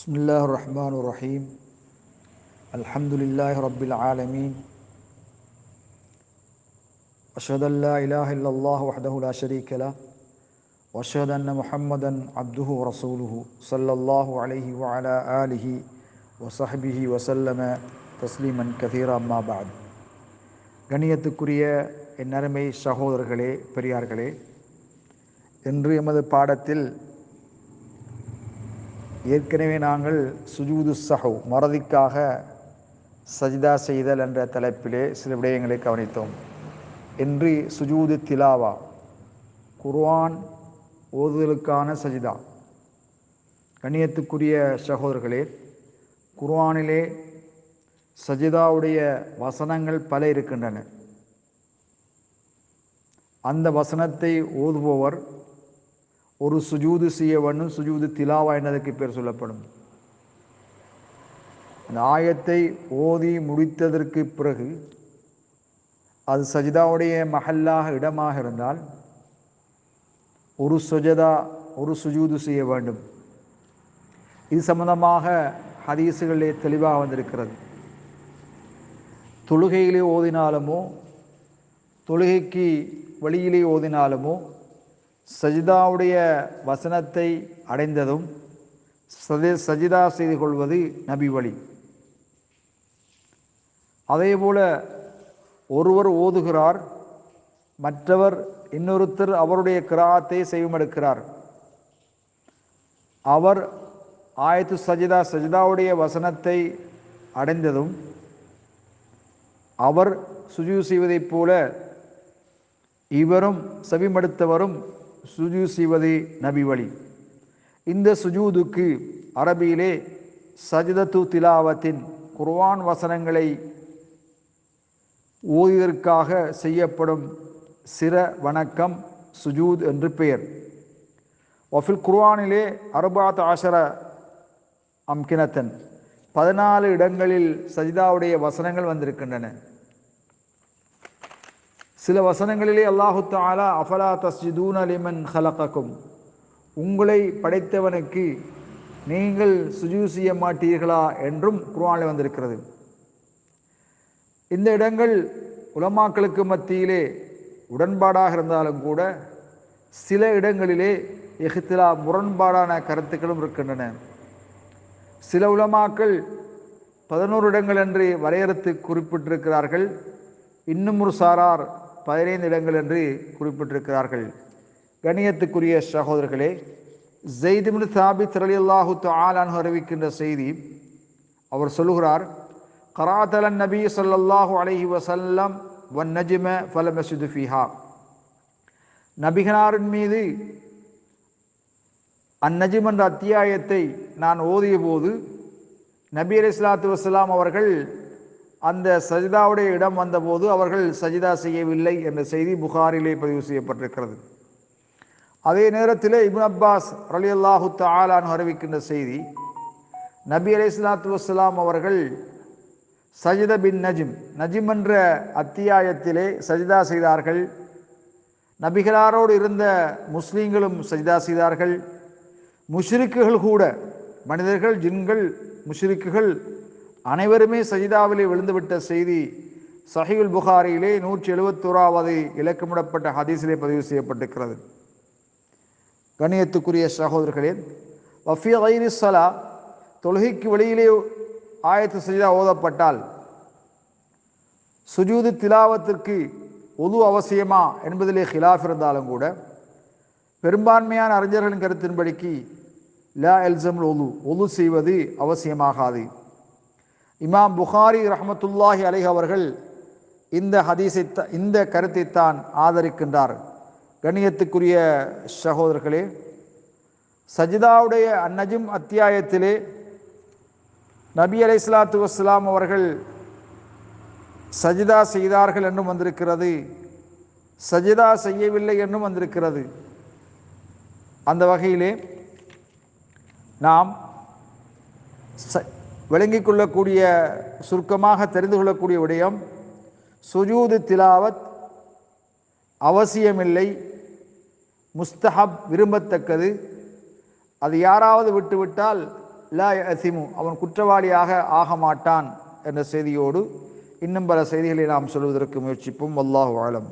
بسم الله الرحمن الرحيم. الحمد لله رب العالمين. أشهد أن لا إله إلا الله وحده لا شريك له. وأشهد أن محمدا عبده ورسوله صلى الله عليه وعلى آله وصحبه وسلم تسليما كثيرا ما بعد. கணியத்துக்குரிய என் அருமை சகோதரர்களே பெரியார்களே என்று எமது பாடத்தில் ஏற்கனவே நாங்கள் சுஜூது சஹு மறதிக்காக சஜிதா செய்தல் என்ற தலைப்பிலே சில விடயங்களை கவனித்தோம். இன்று சுஜூது திலாவா குர்வான் ஓதுதலுக்கான சஜிதா. கண்ணியத்துக்குரிய சகோதரர்களே குர்வானிலே சஜிதாவுடைய வசனங்கள் பல இருக்கின்றன. அந்த வசனத்தை ஓதுபவர் ஒரு சுஜூது செய்ய வேண்டும் சுஜூது திலாவா என்னதுக்கு பேர் சொல்லப்படும். அந்த ஆயத்தை ஓதி முடித்ததற்கு பிறகு அது சஜிதாவுடைய மஹல்லாக இடமாக இருந்தால் ஒரு சுஜதா ஒரு சுஜூது செய்ய வேண்டும். இது சம்பந்தமாக ஹதீஸுகளிலே தெளிவாக வந்திருக்கிறது. தொழுகையிலே ஓதினாலுமோ தொழுகைக்கு வழியிலே ஓதினாலுமோ சஜிதாவுடைய வசனத்தை அடைந்ததும் சஜிதா செய்து கொள்வது நபி வழி. அதேபோல ஒருவர் ஓதுகிறார் மற்றவர் இன்னொருத்தர் அவருடைய கிராத்தை செய்வமெடுக்கிறார். அவர் ஆயத்து சஜிதா சஜிதாவுடைய வசனத்தை அடைந்ததும் அவர் சுஜு செய்வதைப் போல இவரும் செவிமடுத்தவரும் சுஜூ செய்வதே நபி வழி. இந்த சுஜூதுக்கு அரபியிலே சஜிதத்து திலாவத்தின் குர்வான் வசனங்களை ஓதியதற்காக செய்யப்படும் சிற வணக்கம் சுஜூத் என்று பெயர். ஒஃபில் குர்வானிலே அருபாத் ஆஷர அம்கினத்தன். பதினாலு இடங்களில் சஜிதாவுடைய வசனங்கள் வந்திருக்கின்றன. சில வசனங்களிலே அல்லாஹு தாலா அஃபலா தஸ்ஜிதூன் அலிமன் ஹலகக்கும் உங்களை படைத்தவனுக்கு நீங்கள் சுஜூ செய்ய மாட்டீர்களா? என்றும் குர்ஆனில் வந்திருக்கிறது. இந்த இடங்கள் உலமாக்களுக்கு மத்தியிலே உடன்பாடாக இருந்தாலும் கூட சில இடங்களிலே எஹித்திலா முரண்பாடான கருத்துக்களும் இருக்கின்றன. சில உலமாக்கள் பதினோரு இடங்கள் என்று வரையறுத்து குறிப்பிட்டிருக்கிறார்கள். இன்னும் ஒரு சாரார் பதினைந்து இடங்கள் என்று குறிப்பிட்டிருக்கிறார்கள். கணியத்துக்குரிய சகோதரர்களே ஜெய்திமின் சாபித் அலி அல்லாஹு ஆலான் அறிவிக்கின்ற செய்தி அவர் சொல்லுகிறார் கராத்தலன் நபி சொல்லல்லாஹு அலஹி வசல்லம் வன் நஜிம ஃபலமசுது ஃபிஹா. நபிகனாரின் மீது அந்நஜிம் என்ற அத்தியாயத்தை நான் ஓதிய போது நபி அலி இஸ்லாத்து வசலாம் அவர்கள் அந்த சஜிதாவுடைய இடம் வந்தபோது அவர்கள் சஜிதா செய்யவில்லை என்ற செய்தி புகாரிலே பதிவு செய்யப்பட்டிருக்கிறது. அதே நேரத்தில் இப்னு அப்பாஸ் அலி அல்லாஹு தாலான் அறிவிக்கின்ற செய்தி நபி அலி இஸ்லாத்து வஸ்லாம் அவர்கள் சஜித பின் நஜிம் நஜிம் என்ற அத்தியாயத்திலே சஜிதா செய்தார்கள். நபிகளாரோடு இருந்த முஸ்லீம்களும் சஜிதா செய்தார்கள். முஷ்ரிக்குகள் கூட மனிதர்கள் ஜின்கள் முஷ்ரிக்குகள் அனைவருமே சஜிதாவிலே விழுந்துவிட்ட செய்தி சஹிவுல் புகாரியிலே நூற்றி எழுபத்தோராவது இலக்கமிடப்பட்ட ஹதீஸிலே பதிவு செய்யப்பட்டிருக்கிறது. கணியத்துக்குரிய சகோதரர்களே வஃபி ஐரி சலா தொழுகைக்கு வெளியிலே ஆயத்து சஜிதா ஓதப்பட்டால் சுஜூது திலாவத்திற்கு ஒது அவசியமா என்பதிலே ஹிலாஃப் இருந்தாலும் கூட பெரும்பான்மையான அறிஞர்களின் கருத்தின்படிக்கு லா எல்சம் ஒது ஒது செய்வது அவசியமாகாது. இமாம் புகாரி ரஹமத்துல்லாஹி அலை அவர்கள் இந்த ஹதீஸை இந்த கருத்தைத்தான் ஆதரிக்கின்றார். கணியத்துக்குரிய சகோதரர்களே சஜிதாவுடைய அந்நஜிம் அத்தியாயத்திலே நபி அலை இஸ்லாத்து வஸ்லாம் அவர்கள் சஜிதா செய்தார்கள் என்றும் வந்திருக்கிறது. சஜிதா செய்யவில்லை என்றும் வந்திருக்கிறது. அந்த வகையிலே நாம் ச விளங்கிக் கொள்ளக்கூடிய சுருக்கமாக தெரிந்து கொள்ளக்கூடிய விடயம் சுஜூது திலாவத் அவசியமில்லை முஸ்தஹப் விரும்பத்தக்கது. அது யாராவது விட்டுவிட்டால் லா அசிமு அவன் குற்றவாளியாக ஆக மாட்டான் என்ற செய்தியோடு இன்னும் பல செய்திகளை நாம் சொல்வதற்கு முயற்சிப்போம். வல்லாஹு ஆலம்